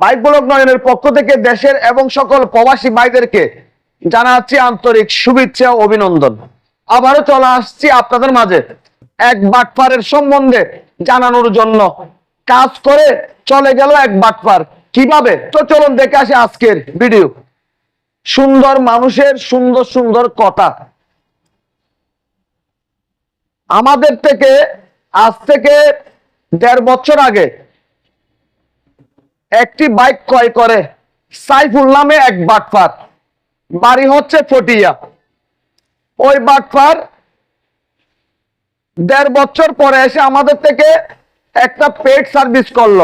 Bike blog নয়নের পক্ষ থেকে দেশের এবং সকল প্রবাসী ভাইদেরকে জানাচ্ছি আন্তরিক শুভেচ্ছা অভিনন্দন। আবারও চলে আসছি আপনাদের মাঝে এক বাটপারের সম্বন্ধে জানানোর জন্য। কাজ করে চলে গেল এক বাটপার। কীভাবে? তো চলুন দেখে আসে আজকের ভিডিও। সুন্দর মানুষের সুন্দর সুন্দর কথা। আমাদের থেকে, আজ থেকে দেড় বছর আগে একটি বাইক ক্রয় করে সাইফুল নামে এক বাটপার। বাড়ি হচ্ছে ফটিয়া। ওই বাটপার দেড় বছর পরে এসে আমাদের থেকে একটা পেড সার্ভিস করল।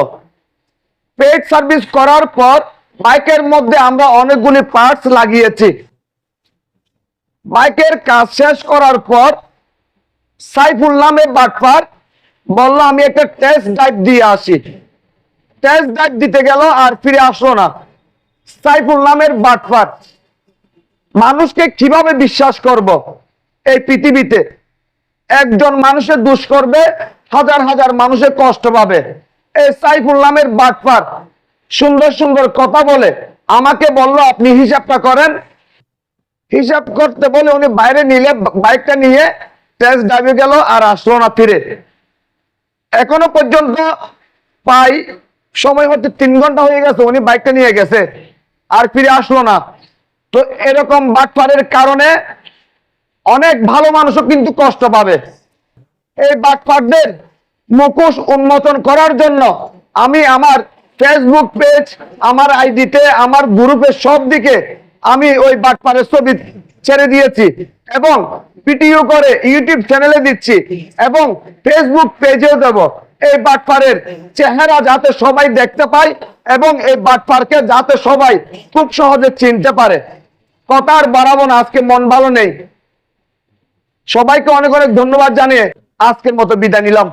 পেড সার্ভিস করার পর বাইকের মধ্যে আমরা অনেকগুলি পার্টস লাগিয়েছি। বাইকের কাজ শেষ করার পর সাইফুল নামে বাটপার বলল, আমি একটা টেস্ট ড্রাইভ দিয়ে আসি। টেস্ট ড্রাইভ দিতে গেল আর ফিরে আসলো না। সাইফুল নামের বাটপার। মানুষকে কীভাবে বিশ্বাস করব এই পৃথিবীতে? একজন মানুষের দুষ করবে, হাজার হাজার মানুষের কষ্ট পাবে। এই সাইফুল নামের বাটপার সুন্দর সুন্দর কথা বলে, আমাকে বলল, আপনি হিসাবটা করেন। হিসাব করতে বলে উনি বাইরে নিলে, বাইকটা নিয়ে টেস্ট ড্রাইভে গেল আর আসলো না ফিরে। এখনও পর্যন্ত পাই সময় হচ্ছে তিন ঘণ্টা হয়ে গেছে, উনি বাইকটা নিয়ে গেছে। আর ফিরে আসলো না। তো এরকম বাটপারের কারণে অনেক ভালো মানুষও কিন্তু কষ্ট পাবে। এই বাটপারদের মুখোশ উন্মোচন করার জন্য আমি আমার ফেসবুক পেজ আমার আইডিতে আমার গ্রুপের সব দিকে আমি ওই বাটপারের ছবি ছেড়ে দিয়েছি এবং ভিডিও করে ইউটিউব চ্যানেলে দিচ্ছি এবং ফেসবুক পেজেও দেব। এই বাটফারের চেহারা যাতে সবাই দেখতে পায় এবং এই বাটফারকে যাতে সবাই খুব সহজে চিনতে পারে। কথার বাড়াবো না, আজকে মন ভালো নেই। সবাইকে অনেক অনেক ধন্যবাদ জানিয়ে আজকের মতো বিদায় নিলাম।